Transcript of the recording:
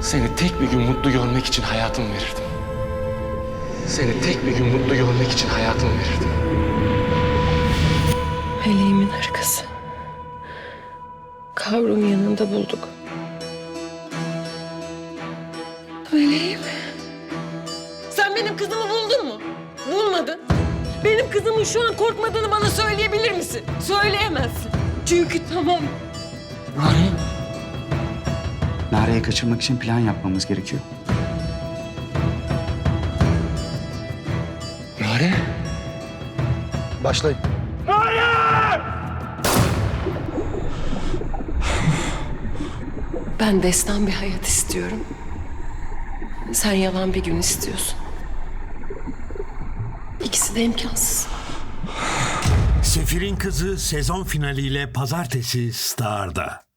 Seni tek bir gün mutlu görmek için hayatımı verirdim. Seni tek bir gün mutlu görmek için hayatımı verirdim. Meleğimin arkası. Kavrum yanında bulduk. Meleğim. Sen benim kızımı buldun mu? Bulmadın. Benim kızımın şu an korkmadığını bana söyleyebilir misin? Söyleyemezsin. Çünkü tamam. Nare. Nare'yi kaçırmak için plan yapmamız gerekiyor. Nare. Başlayın. Ben destan bir hayat istiyorum. Sen yalan bir gün istiyorsun. İkisi de imkansız. Sefir'in Kızı sezon finaliyle pazartesi Star'da.